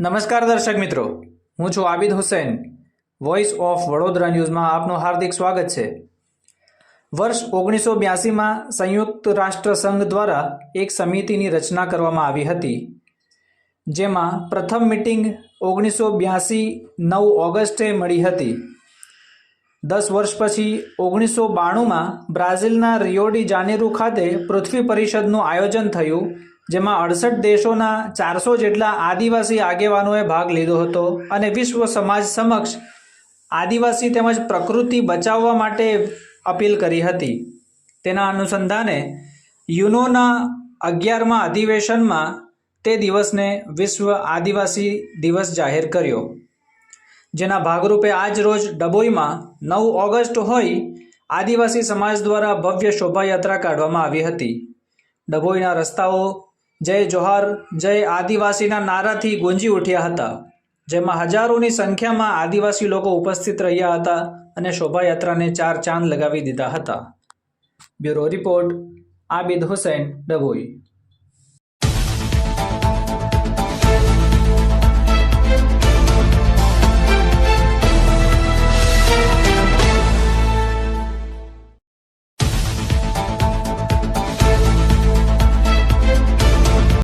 નમસ્કાર દર્શક મિત્રો, હું છું આબિદ હુસૈન. વોઇસ ઓફ વડોદરા ન્યૂઝમાં આપનું હાર્દિક સ્વાગત છે. વર્ષ ઓગણીસો બ્યાસીમાં સંયુક્ત રાષ્ટ્ર સંઘ દ્વારા એક સમિતિની રચના કરવામાં આવી હતી, જેમાં પ્રથમ મિટિંગ ઓગણીસો બ્યાસી નવ ઓગસ્ટે મળી હતી. દસ વર્ષ પછી ઓગણીસો બાણુંમાં બ્રાઝિલના રિયોડી જાનેરુ ખાતે પૃથ્વી પરિષદનું આયોજન થયું. જેમાં અડસઠ દેશોના ચારસો જેટલા આદિવાસી આગેવાનોએ ભાગ લીધો હતો અને વિશ્વ સમાજ સમક્ષ આદિવાસી તેમજ પ્રકૃતિ બચાવવા માટે અપીલ કરી હતી. તેના અનુસંધાને યુનોના અગિયારમાં અધિવેશનમાં તે દિવસને વિશ્વ આદિવાસી દિવસ જાહેર કર્યો. જેના ભાગરૂપે આજ રોજ ડભોઈમાં નવ ઓગસ્ટ હોય આદિવાસી સમાજ દ્વારા ભવ્ય શોભાયાત્રા કાઢવામાં આવી હતી. ડભોઈના રસ્તાઓ જય જોહાર, જય આદિવાસીના નારાથી ગુંજી ઉઠ્યા હતા, જેમાં હજારોની સંખ્યામાં આદિવાસી લોકો ઉપસ્થિત રહ્યા હતા અને શોભાયાત્રાને ચાર ચાંદ લગાવી દીધા હતા. Bureau report, Abid Hussain, Dabhoi.